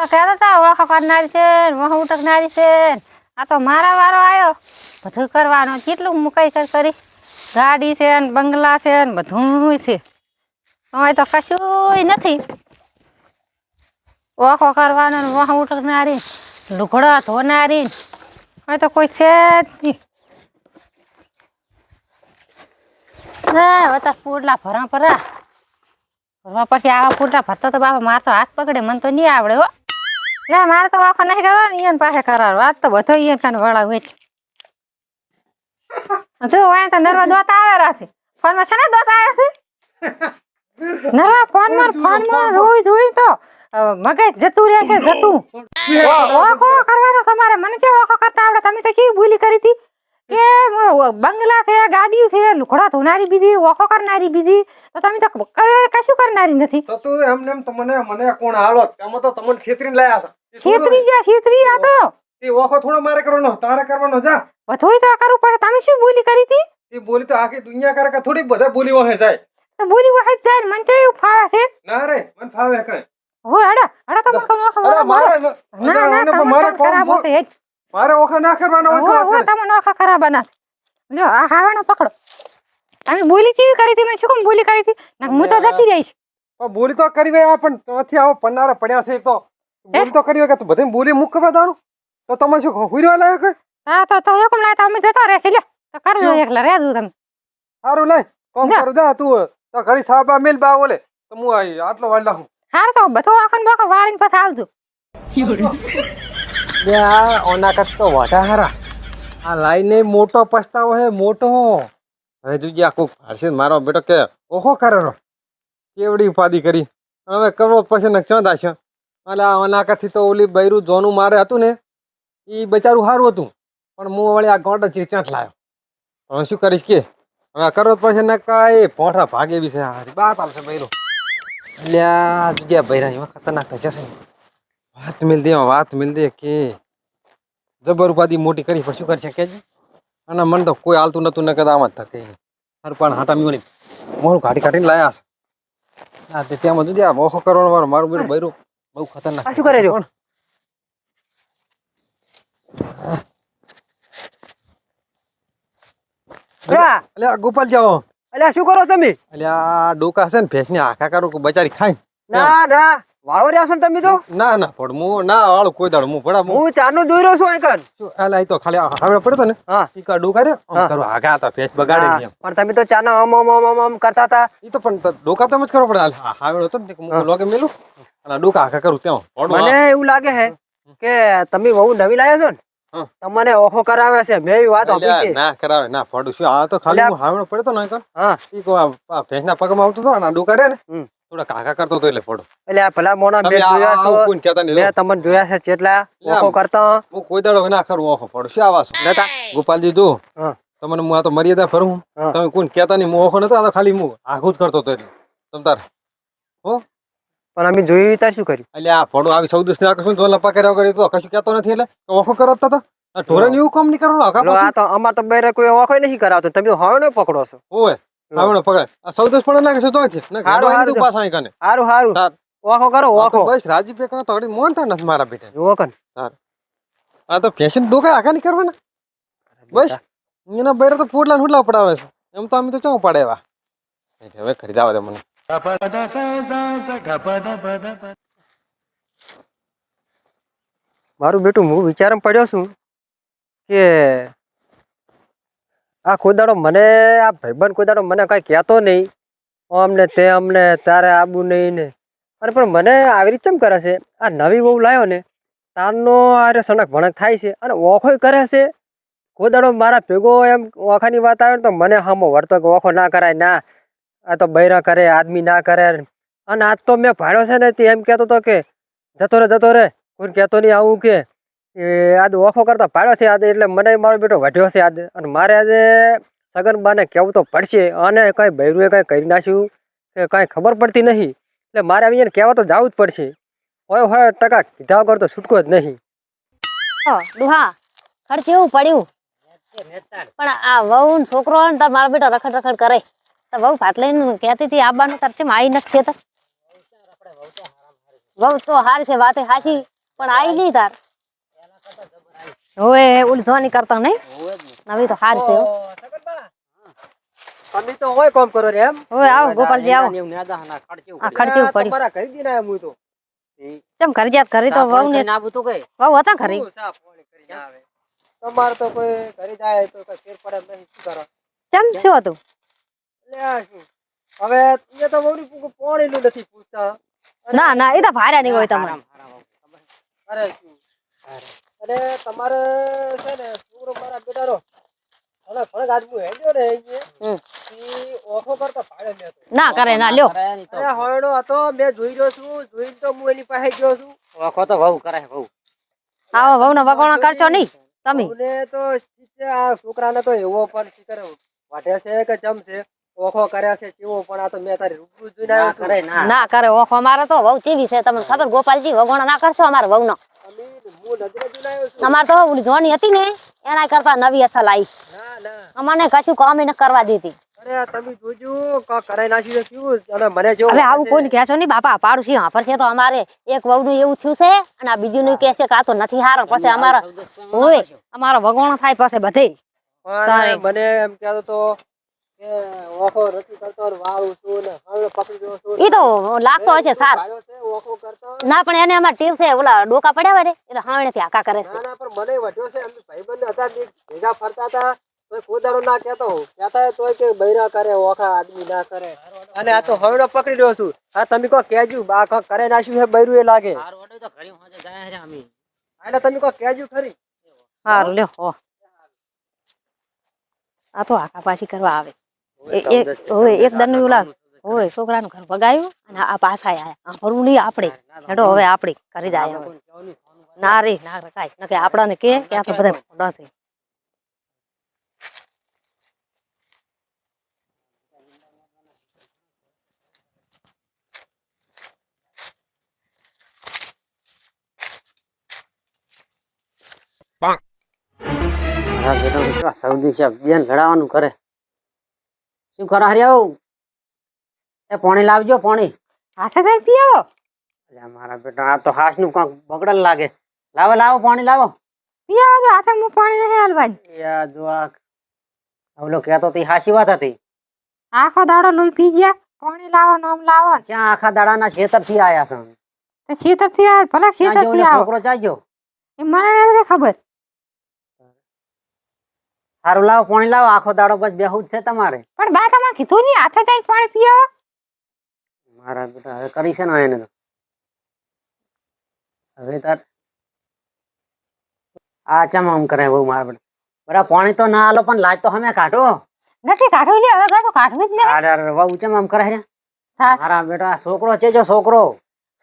તો કહેતા હતા વખો કરનારી છે વહુ ઉટકનારી છે. આ તો મારા વારો આવ્યો બધું કરવાનું. કેટલું મુકાઈ છે કરી? ગાડી છે ને બંગલા છે ને બધું છે. અમારે તો કશું નથી. વખો કરવાનો ને વહુ ઉટકનારી લુગડા ધોનારી હવે તો કોઈ છે જ નહીં. તો પૂરલા ભરા ભરા. ભરવા પછી આવા પૂરલા ભરતો તો બાપા, મારે હાથ પકડે, મને તો નહીં આવડે હો. ના મારે તો વાંખો નહીં કરવાનો ઈયન પાસે કરાવો આજ તો બધો ઈયન કાન વળા વેઠ જો વાય તો નરવા દોત આવે રાતે. ફોનમાં છે ને દોત આવે છે? નરવા ફોનમાં ફોનમાં જોઈ જોઈ તો. મગજ જતું રહે છે જતું. ઓખો કરવાનો તમારે. મને કે ઓખો કરતા આવડે તમે તો કેવી ભૂલી કરી હતી? કે બંગલા છે ગાડીઓ છે લુખડા ધોનારી બીજી ઓખો કરનારી બીજી તો તમે તો કશું કરનારી નથી. તો તું એમને એમ તો મને મને કોણ હાલો? એમાં તો તમને છેતરીને લાયા છે. છેતરી જા છેતરી આ તો. એ ઓખો થોડો મારે કરવાનો તારે કરવાનો જા. વધોય તો કરવું પડે. તમે શું બોલી કરી હતી? એ બોલી તો આખી દુનિયા કરે કે થોડી બધા બોલી વહે જાય. તો બોલી વહે જાય મને તો એવું ફાવે છે. ના રે મને ફાવે કઈ. હો હેડો હેડો તો મને. મારે ના ના મારે કામ મારે ઓખા ના કરવાનો હો હો વાત તમે નોખા ખરાબ ના લ્યો આ ખાવાનો પકડો. તમે બોલી ચીવી કરી હતી? મેં શું કોમ બોલી કરી હતી? ના હું તો જતી જઈશ પણ બોલી તો કરી હોય પણ તોથી આવો પન્નારા પડ્યા છે તો. બોલી તો કરી વે કે તું બધે બોલી મુક કરવા દાનું તો તમે શું હુરવા લાયો કે? હા તો તો હુકમ લાય તો અમે જતા રહેશે લ્યો. તો કરજો એકલા રહે દઉં તમે. સારું લઈ કોમ. કરું જા તું તો ઘડી સાબા મેલ બા ઓલે. તો હું આ આટલો વાળ લાવું હાર તો બધો આખન બાખો વાળીને પછી આવજો. બે આ ઓના કટ તો હારા. આ લાઈને મોટો પસ્તાવો હે, મોટો હવે જોજે આ કોક ને મારો બેટો કે ઓહો કરેરો કેવડી ઉપાધિ કરી. હવે કરવો પડશે ને ક્યાં દાશે એટલે આ ઓના તો ઓલી બૈરું જોનું મારે હતું ને એ બચારું સારું હતું. પણ હું વળી આ ગોટ ચીચાટ લાવ્યો હવે શું કરીશ કે? હવે કરવો જ પડશે ને કાંઈ. પોઠા ભાગે એવી છે હારી બાત આવશે બૈરું. એટલે આ જોજે બૈરા એમાં ખતરનાક થઈ જશે વાત મિલ દે વાત મિલ દે કે જબર ઉપાધિ મોટી કરી પણ શું કરી શકે છે? અને મને તો કોઈ હાલતું નતું ને કદાચ આમાં થકે નહીં. હારું પણ હાટા મીવાની મોરું કાઢી કાઢીને લાયા છે. હા તે ત્યાં જોજે આ મોખો કરવાનો વાળો મારું બેટું બૈરું બહુ ખતરનાક શું કરે રહ્યો? ગોપાલ જાઓ. અલ્યા શું કરો તમે? આ ડોકા છે ને ભેંસની આખા કરો બચારી ખાય ના ના. વાળો રહ્યા છો ને તમે તો? ના ના પડ હું ના વાળું કોઈ દાડો હું પડા હું જોઈ રહ્યો છું અહીં આ લાઈ તો ખાલી આ હાવડે ને હા. ઈ કા ડોકા રે આમ હા. આગા હતા ભેંસ બગાડે હા, પણ તમે તો ચાનો આમ આમ આમ આમ આમ કરતા હતા. ઈ તો પણ ડોકા તો જ કરવો પડે હા હાવડો હતો ને હું. લોગે મેલું અને ડોકા કરું ત્યાં. મને એવું લાગે છે કે તમે બહુ નવી લાયા છો ને તમને ઓહો કરાવે છે મેં વાત આપી છે. ના કરાવે ના પડું શું આ તો ખાલી. હું હાવડો પડતો ને હા. ઈ કો આ આ ભેંસના પગમાં આવતો હતો અને ડોકા રે ને. થોડા કાકા કરતો હતો એટલે ફોટો એટલે આ ભલા મોણા મેં જોયા છો. કોણ કહેતા નહીં મેં તમને જોયા છે ચેટલા ઓખો. કરતા. હું કોઈ દાડો ના કરું ઓખો પડો શું આવા છો નતા ગોપાલજી જો. તમને હું આ તો મર્યાદા ફરું તમે કોણ કહેતા નહીં હું ઓખો નતો આ તો ખાલી હું આઘું જ કરતો હતો એટલે. તમ તાર. હો? પણ અમે જોયું ત્યાં શું કર્યું? એટલે આ ફોડો આવી સૌદસ ને કશું તો લપા કર્યા કરી તો કશું કહેતો નથી એટલે ઓખો કરાવતા હતા? આ ઢોરણ એવું કામ નહીં કરવાનું અમાર તો બેરે કોઈ ઓખો નહીં કરાવતો. તમે હવે ને પકડો છો. ઓય. આવડો પકડ આ સૌદસ પડે લાગે છે તો છે. ને ગાડો આવી તું. પાછા અહીં કને. હારું હારું. ઓખો કરો ઓખો બસ રાજી પે તો ઘડી મોન થા નથી મારા બેટા. જુઓ કન. આ તો ફેશન ડોકા આખા નહીં કરવાના. બસ એના બૈરા તો પોટલા ને હુટલા પડાવે છે. એમ તો અમે તો ચો પડે એવા. હવે ખરીદાવા દે મને. મારું બેટું હું વિચારમાં પડ્યો છું કે આ ખોદાડો મને, આ ભાઈબંધ કોદાડો મને કઈ કહેતો નહીં. અમને તે અમને, તારે આબુ નહીં ને. અરે પણ મને આવી રીતે કેમ કરે છે? આ નવી બહુ લાવ્યો ને, તારનો આરે સણક ભણક થાય છે અને ઓખોય કરે છે. કોદાડો મારા ભેગો એમ ઓખાની વાત આવે ને તો મને હામો વર્તો કે ઓખો ના કરાય, ના. આ તો બૈરા કરે, આદમી ના કરે. અને આજ તો મેં ભાડ્યો છે ને તે એમ કહેતો હતો કે, જતો રે જતો રે. કોઈ કહેતો નહીં આવું કે. એ આજે ઓફો કરતા પાડ્યો છે આજે, એટલે મને મારો બેટો વઢ્યો છે આજે. અને મારે આજે સગનબાને કહેવું તો પડશે અને કઈ બૈરુએ કંઈ કરી નાખ્યું કે કંઈ ખબર પડતી નહીં. એટલે મારે આવી એને કહેવા તો જવું જ પડશે. હોય હોય ટકા કીધા વગર તો છૂટકો જ નહીં. દુહા ખર્ચ એવું પડ્યું. પણ આ વહુ ને છોકરો ને તો મારો બેટો રખડ રખડ કરે. તો વહુ ભાત લઈને કહેતી હતી આબાનું ચેમ આવી નથી તો વહુ તો હાર છે, વાતે હાસી પણ આવી નહીં તાર. હવે જોની કરતા નહીં. નવી તો હાર છે. તમે તો હોય કોમ કરો રે એમ. હવે આવો ગોપાલજી આવો. આ ખડચી પડી તમારા કરી દીના એમ હું તો. કેમ કરી જાત કરી તો વહુ ને નાબુ તો કઈ. શું હતા ખરી તમાર તમારે તો કોઈ ઘરે જાય તો કોઈ ફેર પડે નહીં શું કરો? કેમ? શું હતું? લે શું? હવે એ તો વહુની પૂરું પાણીનું નથી પૂછતા. ના ના એ તો ભાર્યા નહીં હોય તમને અરે શું? અને તમારે છે ને છોકરો મારા બેટારો અને ઘણા આદમી હેડ્યો ને. ઈ ઓખો કરતો ભાડે મેં ના કરે ના લ્યો. અરે હોયડો હતો મેં જોઈ રહ્યો છું જોઈને તો હું એની પાસે ગયો છું. આવો વહુ ને વગોણા કરશો નહીં તમે. વહુને તો આ છોકરાને તો એવો પણ શીખર વાઢે છે કે ચમ છે? ઓખો કર્યા છે કેવો પણ આ તો મેં તારી રૂબરૂ જોઈને આવ્યો છું. ના. કરે ઓખો અમારે તો વહુ ચીવી છે. તમને ખબર ગોપાલજી વગોણા ના કરશો અમારે વહુ નો છું અમારે તો જોની હતી ને એના કરતા નવી અસલ આવી. અમને કશું કામ ન કરવા દીધી. અરે તમે જોજો કા કરાઈ નાખ્યું છે કેવું અને મને જો હવે આવું કોઈ કહેશો નહીં બાપા પાડોશી હાફર છે તો અમારે એક વહુ એવું થયું છે અને આ બીજું નું કહે છે કે આ તો નથી હારો પછી અમારા હોય અમારો વગોણો થાય પછી બધે. મને એમ કહેતો તો ઓખો નથી કરતો ને છું ને હવે પકડી ગયો છું એ તો લાગતો હશે સાર. ઓખો ના પણ એને અમાર ટેવ છે ઓલા ડોકા પડ્યા હોય ને એટલે હાવણે થી આકા કરે છે. ના ના પણ મને વધ્યો છે એમ ભાઈબંધ હતા ને ભેગા ફરતા હતા કોઈ કોદારો ના કહેતો કહેતા તોય કે બૈરા કરે ઓખા આદમી ના કરે. અને આ તો હવડો પકડી રહ્યો છું. હા તમે કહો કેજુ બા કો કરે નાખ્યું છે બૈરું એ લાગે. એટલે તમે કહો કેજુ ખરી. હાર લે હો. આ તો આકા પાછી કરવા આવે. એ- એક એક દન ઓલા હોય છોકરાનું ઘર ભગાયું અને આ પાછા આયા. આ ભરવું નહીં આપણે. હેડો હવે આપણે કરી જાય ના રે ના રખાય. નકે આપણાને કે કે આ તો બધા ફોડા છે. સૌદી છે? બેન લડાવવાનું કરે. શું કરો હરિયાઓ એ પાણી લાવજો પાણી. હાથે કઈ પીવો અલ્યા મારા બેટા આ તો હાસનું કાંક બગડલ લાગે. લાવો લાવો પાણી લાવો. પીવો તો હાથે હું પાણી નહીં ભાઈ યા જો આ ઓલો કહેતો તી હાસી વાત હતી. આખો દાડો લોહી પી ગયા. પાણી લાવો નોમ લાવો. ક્યાં આખા દાડાના ખેતરથી આયા છો? તે શેતરથી આયા ભલા ત્યાં થી આવો. છોકરો જાજો એ મને નથી ખબર. સારું લાવો પાણી લાવો. આખો દાડો બસ બેહું છે તમારે. પણ બા તમારે કીધું નહીં હાથે કઈ પાણી પીવો મારા બેટા હવે કરી છે ને એને તો. હવે તાર આ ચમ આમ કરે બહુ મારા બેટા. બરા પાણી તો ના આલો પણ લાજ તો હમે કાઢો. નથી કાઢવું લે હવે તો કાઢવું જ નહીં. અરે અરે બહુ ચમ આમ કરે છે? મારા બેટા છોકરો છે જો છોકરો.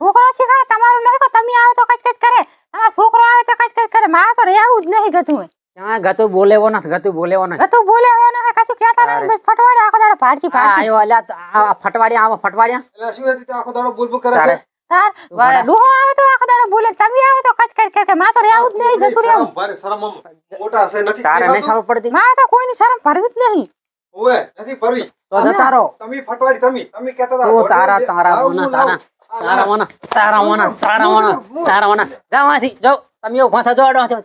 છોકરો શીખવાડે તમારું નહીં તમે આવો તો કચ કચ કરે. તમારો છોકરો આવે તો કચ કચ કરે. મારે તો રહેવું જ નહીં ગતું હોય ક્યાં ગતું બોલેવો નથી ગતું બોલેવો નથી. ગતું બોલે હવે ના કશું કહેતા નહીં ફટવાડે આખો દાડો પાડજી પાડજી આયો અલ્યા આ ફટવાડિયા આવો ફટવાડિયા. એટલે શું હતી આખો દાડો બોલ બોલ કરે છે? તાર ડોહો આવે તો આખો દાડો બોલે તમે આવે તો કચ કચ કરે મારે તો રહેવું જ નહીં ગતું રહેવું ભારે શરમ મોટા હશે નથી તારે નહીં ખબર પડતી? મારે તો કોઈની શરમ ભરવી જ નહીં. ઓવે નથી ફરવી. તો જતા તમે ફટવાડી તમે તમે કહેતા હતા તું તારા તારા તારા તારા લાવ. તારા મોના તારા મોના તારા જાઓ અહીંથી જાઓ. તમે ઊભા થજો.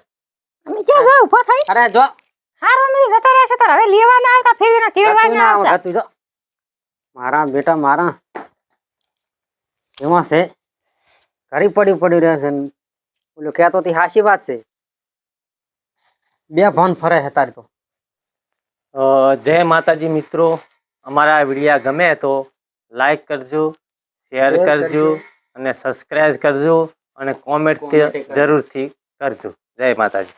અમે જે જો ઊભો થઈ. અરે જો. હારો નથી જતો રહેશે તાર. હવે લેવા ના આવતા ફેરવીને ના ગતું ના આવતા. તું જો મારા બેટા મારા. એમાં છે ઘરી પડી પડી રહે છે ઓલું કહેતો તી હાસી વાત છે. બે ભાન ફરે છે તારી તો. જય માતાજી મિત્રો. અમારા વિડીયા ગમે તો લાઈક કરજો શેર કરજો. અને સબસ્ક્રાઈબ કરજો અને કોમેન્ટ જરૂરથી કરજો. જય માતાજી.